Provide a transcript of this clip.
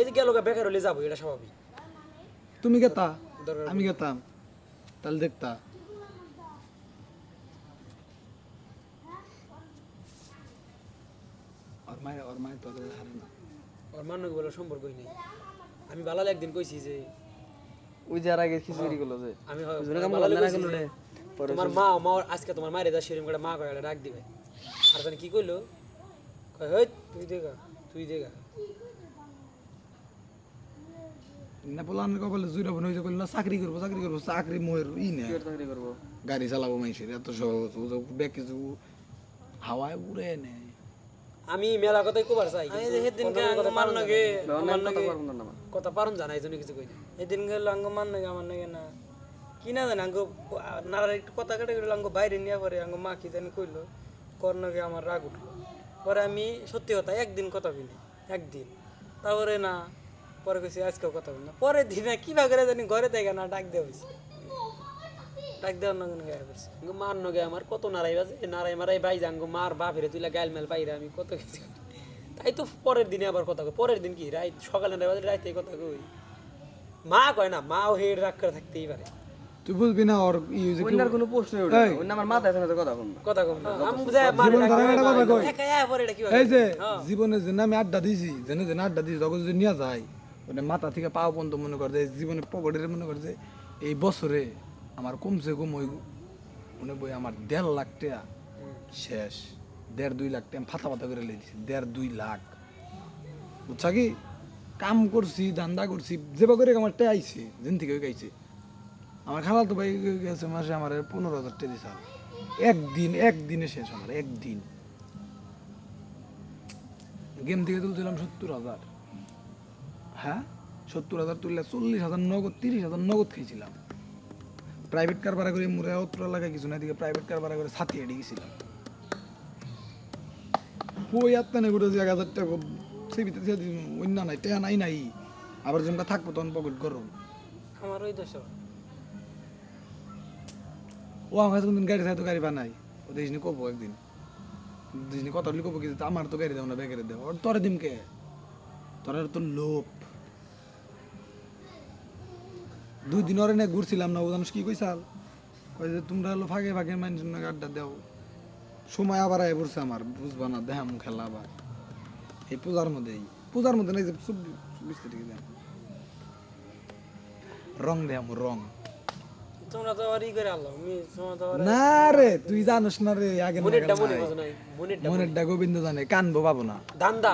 এই যে গেল বেকার হলে যাব এটা স্বাভাবিক। তুমি গেতা? আমি গেতাম। তাহলে দেখতা। ওর মায়ের ওর মায়ের তো তোদের হারে না। ওর মান্য বলে সম্পর্কই নেই। আমি বালাল একদিন কইছি যে ওই যে আর আগে খিচুড়ি গুলো যে আমি তোমার মা মা আজকে তোমার মায়ের যা সেরকম করে মা কয়ে ডাক দিবে। আর জানি কি কইলো? কয় হেই তুই দেখা তুই দেখা নেপালের কপালে জুইরা বনে হয়েছে করল না চাকরি করব চাকরি করব। চাকরি মোয়ের ই না। চাকরি করব? গাড়ি চালাবো মানুষের এত সহজ ব্যাগ কিছু হাওয়ায় উড়ে নেয় আমি মেলা কথাই কবার চাই সেদিন কথা মান নাগে আমার না আমার কথা পারুন জানা এই জন্য কিছু কই না। এদিন গেল আঙ্গ মান নাগে আমার নাগে না। কি না জানি আঙ্গ নারার একটু কথা কেটে গেল আঙ্গ বাইরে নিয়ে পরে আঙ্গ মা কি জানি কইলো কর নাগে আমার রাগ উঠল। পরে আমি সত্যি কথা একদিন কথা বলি একদিন। তারপরে না পরে কইছি আজকেও কথা বলি না। পরে দিনে কিবা করে জানি ঘরে থেকে না ডাক দেওয়া হয়েছে ডাক দেওয়ার নগে নগে আয়া পড়ছে। মার নগে আমার কত নারাই বাজে। নারাই মারাই বাই আঙ্গ মার বাপেরে তুইলা গাইল মেল পাইরা আমি কত কিছু তাই তো পরের দিনে আবার কথা কই। পরের দিন কি? রাত সকালে না বাজে রাইতে কথা কই। মা কয় না মাও হেড রাগ করে থাকতেই পারে। তুই বুঝবি না ওর ই হয়েছে কি অন্যার কোনো প্রশ্নই ওঠে না। অন্য আমার মাথায় আছে কথা বল না। কথা কম না। আমি বুঝাই মার জীবন ধারা কথা কই একা আয়া পরে এটা কি হয় এই যে জীবনে যে আমি আড্ডা দিছি জেনে জেনে আড্ডা দিছি তখন যদি নিয়ে যায় মানে মাথা থেকে পাও পর্যন্ত মনে করে যে, জীবনে পকেটের মনে করে যে, এই বছরে আমার কমসে কম ওই মনে বই আমার দেড় লাখ টাকা শেষ। দেড় দুই লাখ টাকা ফাতা ফাতা করে লেগেছি। দেড় দুই লাখ। বুঝছা কি? কাম করছি, ধান্দা করছি যেবা করে আমার টে আইছে, যেন থেকে গাইছে। আমার খালা তো ভাই গেছে মাসে আমার পনেরো হাজার টাকা দিছে একদিন, একদিনে শেষ আমার, একদিন। গেম থেকে তুলছিলাম সত্তর হাজার। হ্যাঁ? সত্তর হাজার তুললে চল্লিশ হাজার নগদ তিরিশ হাজার নগদ খেয়েছিলাম। প্রাইভেট কার ভাড়া করে মুরে অত্র এলাকায় কিছু না দিকে প্রাইভেট কার ভাড়া করে এড়ে গেছিলাম। ওই আত্মানে এক হাজার টাকা দিলাম। অন্য নাই টেয়া নাই নাই। আবার যেমন থাকব তখন পকেট করো আমার ওই দশ। ও আমার কাছে কোনদিন গাড়ি থাকে তো গাড়ি বানাই ও দেশ নিয়ে কবো একদিন। দেশ নিয়ে কথা বলি কবো কিন্তু আমার তো গাড়ি দেবো না বেকারে দেবো ওর তোরে দিম কে তোর তো লোভ। দুই দিন ওরে নিয়ে ঘুরছিলাম না ও জানিস কি কইসাল ওই যে তোমরা হলো ফাঁকে ফাঁকে মানুষের নাকি আড্ডা দেও। সময় আবার আয় পড়ছে আমার বুঝবা না দেহাম খেলা আবার। এই পূজার মধ্যেই পূজার মধ্যে নাই যে চব্বিশ তারিখে দেহাম রং দেহাম রং। না রে তুই জানিস না রে আগে মনে মনের গোবিন্দ জানে কানবো পাবো না। দান্দা